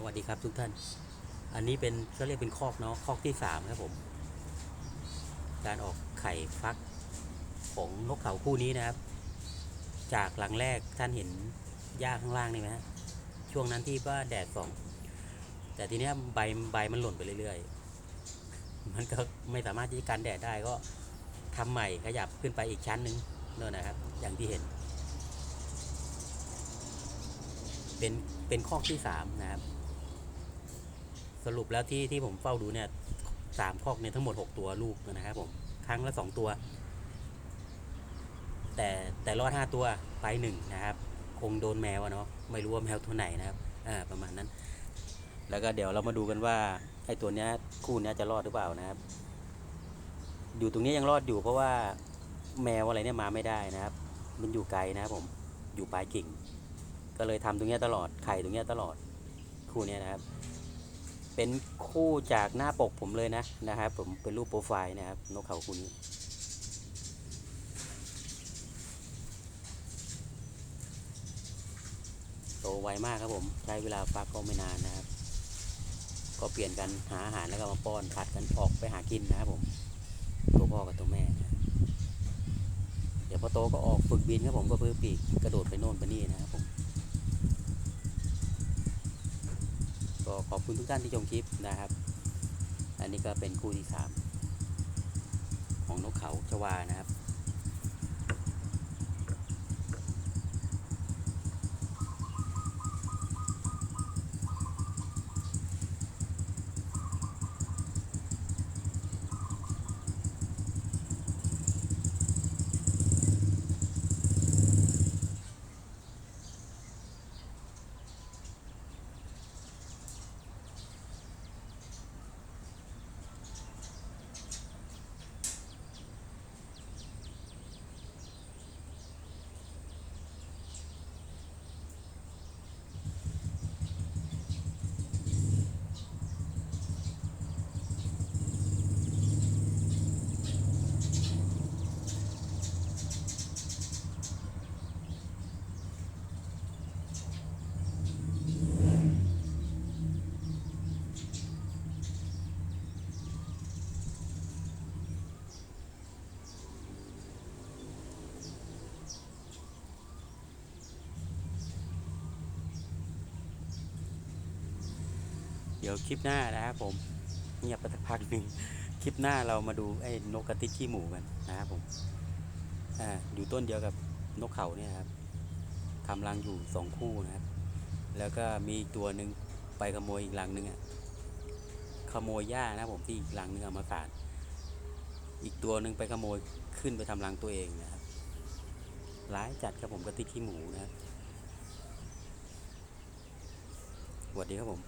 สวัสดีครับทุกท่าน อันนี้เป็นเขาเรียกเป็นคอกเนาะคอกที่สามครับผม การออกไข่ฟักของนกเขาคู่นี้นะครับ จากหลังแรกท่านเห็นหญ้าข้างล่างนี่ไหมฮะช่วงนั้นที่ว่าแดดส่อง แต่ทีเนี้ยใบใบมันหล่นไปเรื่อยๆ มันก็ไม่สามารถที่จะกันแดดได้ก็ทำใหม่ขยับขึ้นไปอีกชั้นหนึ่งนั่นนะครับ อย่างที่เห็น เป็นเป็นคอกที่สามนะครับ สรุปแล้วที่ที่ผมเฝ้าดูเนี่ยสามคอกเนี่ยทั้งหมดหกตัวลูกนะครับผมครั้งละสองตัว แต่แต่รอดห้าตัวไปหนึ่งนะครับ คงโดนแมวเนาะไม่รู้ว่าแมวตัวไหนนะครับอ่าประมาณนั้น แล้วก็เดี๋ยวเรามาดูกันว่าไอ้ตัวเนี้ยคู่เนี้ยจะรอดหรือเปล่านะครับ อยู่ตรงนี้ยังรอดอยู่เพราะว่าแมวอะไรเนี่ยมาไม่ได้นะครับ มันอยู่ไกลนะครับผมอยู่ปลายกิ่ง ก็เลยทำตรงเนี้ยตลอดไข่ตรงเนี้ยตลอดคู่เนี้ยนะครับ เป็นคู่จากหน้าปกผมเลยนะนะครับผมเป็นรูปโปรไฟล์นะครับนกเขาคู่นี้โตไวมากครับผมใช้เวลาฟักก็ไม่นานนะครับ ก็เปลี่ยนกันหาอาหารแล้วก็มาป้อนผัดกันออกไปหากินนะครับผมตัวพ่อกับตัวแม่นะเดี๋ยวพอโตก็ออกฝึกบินครับผมก็เพื่อปีกกระโดดไปโน่นไปนี่นะครับผม ก็ขอบคุณทุกท่านที่ชมคลิปนะครับ อันนี้ก็เป็นคู่ที่สามของนกเขาชวานะครับ เดี๋ยวคลิปหน้านะครับผมเงียบไปสักพักหนึ่งคลิปหน้าเรามาดูไอ้นกกระติกขี้หมูกันนะครับผมอ่าอยู่ต้นเดียวกับนกเขาเนี่ยครับทำรังอยู่สองคู่นะครับ แล้วก็มีตัวหนึ่งไปขโมยอีกรังหนึ่งอะขโมยหญ้านะผมที่อีกรังหนึงเอามาสานอีกตัวหนึ่งไปขโมยขึ้นไปทำรังตัวเองนะครับร้ายจัดครับผมกระติกขี้หมูนะครับสวัสดีครับผม